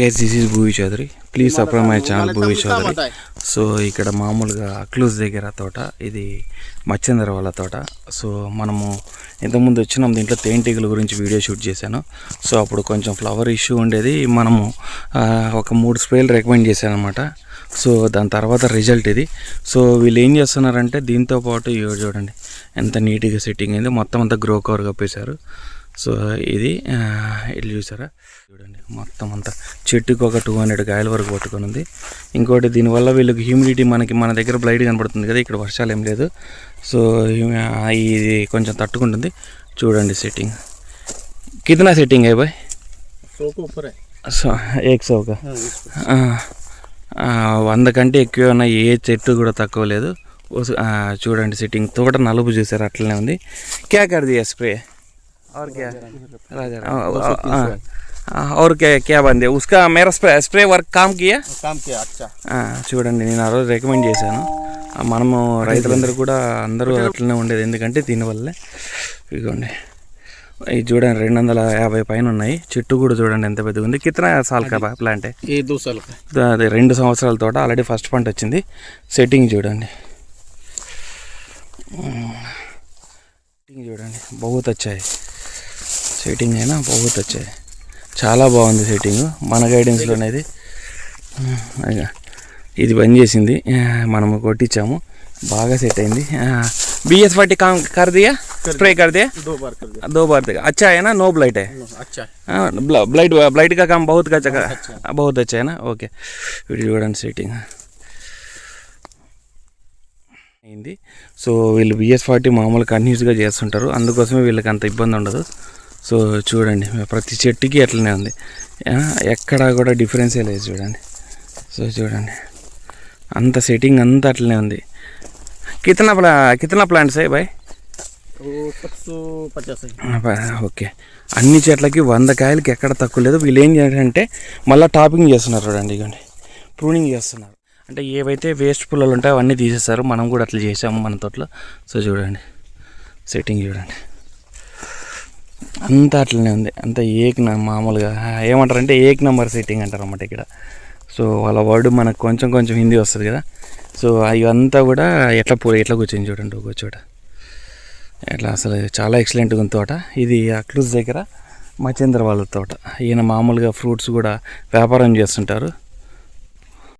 Guys this is Bhuvi Chowdary please subscribe my channel Bhuvi Chowdary so ఇక్కడ మామూలుగా అక్లూజ్ దగ్గర తోట ఇది మచ్చేందర్ వాళ్ళ తోట. సో మనము ఇంతకుముందు వచ్చినాం దీంట్లో తేనెటీగల గురించి వీడియో షూట్ చేశాను. సో అప్పుడు కొంచెం ఫ్లవర్ ఇష్యూ ఉండేది. మనము ఒక మూడు స్ప్రేలు రికమెండ్ చేశాను అనమాట సో దాని తర్వాత రిజల్ట్ ఇది. సో వీళ్ళు ఏం చేస్తున్నారంటే దీంతో పాటు ఇవి చూడండి ఎంత నీట్గా సెట్టింగ్ అయింది మొత్తం అంతా గ్రో కవర్ కప్పేశారు. సో ఇది ఇల్లు చూసారా? చూడండి మొత్తం అంతా చెట్టుకు ఒక టూ హండ్రెడ్ కాయల వరకు పట్టుకొని ఉంది. ఇంకోటి దీనివల్ల వీళ్ళకి హ్యూమిడిటీ మనకి మన దగ్గర బ్లైట్ కనబడుతుంది కదా ఇక్కడ వర్షాలు ఏం లేదు. సో ఇది కొంచెం తట్టుకుంటుంది. చూడండి సెట్టింగ్ కితనా సెట్టింగ్ అయ్యి బాయ్? సో ఏక్ సోక? వంద కంటే ఎక్కువ ఉన్న ఏ చెట్టు కూడా తక్కువ లేదు. చూడండి సెట్టింగ్ తోట నలుపు చూసారు? అట్లనే ఉంది. క్యాకర్ది స్ప్రే. और क्या राजा आ, आ, आ, और क्या क्या बंदे उसका मेरा स्प्रे स्प्रे वर्क काम किया काम किया अच्छा ఆ, చూడండి నేను ఆ రోజు రికమెండ్ చేశాను ఆ, మనము రైతులందరూ కూడా అందరూ అట్లనే ఉండేది ఎందుకంటే దీనివల్లే ఇదిగోండి ఇది చూడండి రెండు వందల యాభై పైన ఉన్నాయి చెట్టు కూడా చూడండి ఎంత పెద్దగా ఉంది కితనా సాల్ కా ప్లాంటే ये दो साल का అది రెండు సంవత్సరాల తోట ఆల్రెడీ ఫస్ట్ పంట వచ్చింది సెట్టింగ్ చూడండి సెట్టింగ్ చూడండి బహుత్ వచ్చాయి సెట్టింగ్ అయినా బహుత్ వచ్చాయి చాలా బాగుంది సెట్టింగ్ మన గైడెన్స్లోనే ఇది అయ్యా. ఇది బంద్ చేసింది ఆ, మనము కొట్టించాము బాగా సెట్ అయింది బిఎస్ పట్టి కామ్ కర్ దియా స్ప్రే కర్ दिया दो बार कर दिया दो बार तक अच्छा है ना नो ब्लाइट है अच्छा है हाँ, ब्ल- ब्लाइट ब्लाइट का काम बहुत अच्छा का बहुत अच्छा है ना ఓకే వీడియో చూడండి సెట్టింగ్ అయింది సో వీళ్ళు బిఎస్ ఫార్టీ మామూలు కంటిన్యూస్గా చేస్తుంటారు అందుకోసమే వీళ్ళకి అంత ఇబ్బంది ఉండదు సో చూడండి ప్రతి చెట్టుకి అట్లనే ఉంది. ఎక్కడా కూడా డిఫరెన్సే లేదు చూడండి. సో చూడండి అంత సెట్టింగ్ అంతా అట్లనే ఉంది. కితనా ప్లా కితనా ప్లాంట్స్ అయ్యి బాయ్? ఓకే. అన్ని చెట్లకి వంద కాయలకి ఎక్కడ తక్కువ లేదు. వీళ్ళు ఏం చేయాలంటే మళ్ళీ టాపింగ్ చేస్తున్నారు చూడండి ఇగోండి. ప్రూనింగ్ చేస్తున్నారు. అంటే ఏవైతే వేస్ట్ పుల్లలు ఉంటాయో అవన్నీ తీసేస్తారు మనం కూడా అట్లా చేసాము మన తోటలో. సో చూడండి సెట్టింగ్ చూడండి. అంతా అట్లనే ఉంది. అంత ఏక్ న- మామూలుగా. ఏమంటారంటే ఏక్ నెంబర్ సెట్టింగ్ అంటారు అన్నమాట ఇక్కడ. సో వాళ్ళ వర్డ్ మనకు కొంచెం కొంచెం హిందీ వస్తుంది కదా. సో ఇవంతా కూడా ఎట్లా పూ ఎట్లా కూర్చొని చూడండి ఒక చోట. ఎట్లా అసలు చాలా ఎక్సలెంట్గా ఉంది తోట. ఇది అక్లూజ్ దగ్గర మచేంద్ర వాళ్ళ తోట. ఈయన మామూలుగా ఫ్రూట్స్ కూడా వ్యాపారం చేస్తుంటారు.